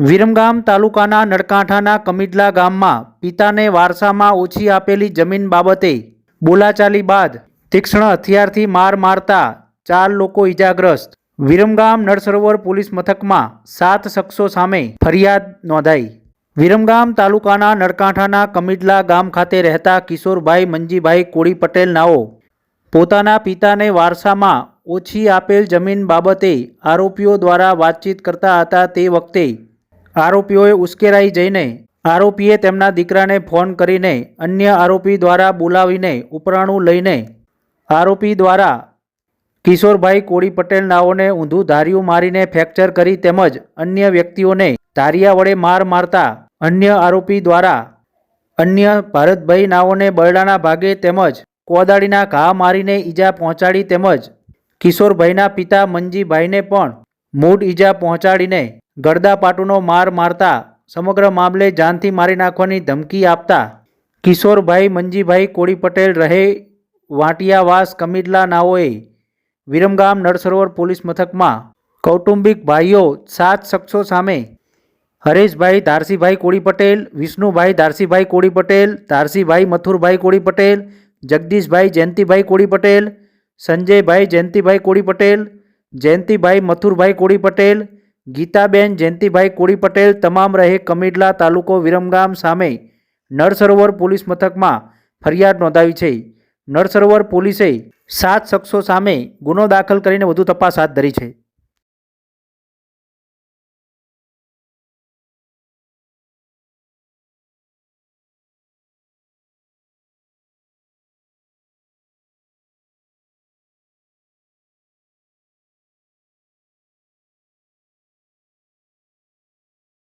વિરમગામ તાલુકાના નડકાંઠાના કમિદલા ગામમાં પિતાને વારસામાં ઓછી આપેલી જમીન બાબતે બોલાચાલી બાદ તીક્ષ્ણ હથિયારથી માર મારતા ચાર લોકો ઈજાગ્રસ્ત. વિરમગામ નળસરોવર પોલીસ મથકમાં સાત શખ્સો સામે ફરિયાદ નોંધાઈ. વિરમગામ તાલુકાના નડકાંઠાના કમિડલા ગામ ખાતે રહેતા કિશોરભાઈ મંજીભાઈ કોળી પટેલ નાઓ પોતાના પિતાને વારસામાં ઓછી આપેલ જમીન બાબતે આરોપીઓ દ્વારા વાતચીત કરતા હતા તે વખતે આરોપીઓએ ઉશ્કેરાઈ જઈને આરોપીએ તેમના દીકરાને ફોન કરીને અન્ય આરોપી દ્વારા બોલાવીને ઉપરાણું લઈને આરોપી દ્વારા કિશોરભાઈ કોળી પટેલ નાઓને ઊંધું ધાર્યું મારીને ફ્રેક્ચર કરી તેમજ અન્ય વ્યક્તિઓને ધારિયા વડે માર મારતા અન્ય આરોપી દ્વારા અન્ય ભારતભાઈ નાઓને બરડાના ભાગે તેમજ કોદાળીના ઘા મારીને ઈજા પહોંચાડી તેમજ કિશોરભાઈના પિતા મંજીભાઈને પણ મૂળ ઈજા પહોંચાડીને ગળદાપાટુનો માર મારતા સમગ્ર મામલે જાનથી મારી નાખવાની ધમકી આપતા. કિશોરભાઈ મંજીભાઈ કોળી પટેલ રહે વાંટિયાવાસ કમિડલા નાઓએ વિરમગામ નળસરોવર પોલીસ મથકમાં. કૌટુંબિક ભાઈઓ સાત શખ્સો સામે હરેશભાઈ ધારસીભાઈ કોળી પટેલ વિષ્ણુભાઈ ધારસીભાઈ કોળી પટેલ ધારસીભાઈ મથુરભાઈ કોળી પટેલ જગદીશભાઈ જયંતિભાઈ કોળી પટેલ સંજયભાઈ જયંતિભાઈ કોળી પટેલ જયંતિભાઈ મથુરભાઈ કોળી પટેલ ગીતાબેન, જયંતિભાઈ કોળી પટેલ તમામ રહે કમિડલા તાલુકો વિરમગામ સામે નળસરોવર પોલીસ મથકમાં ફરિયાદ નોંધાવી છે. નળસરોવર પોલીસે સાત શખ્સો સામે ગુનો દાખલ કરીને વધુ તપાસ હાથ ધરી છે.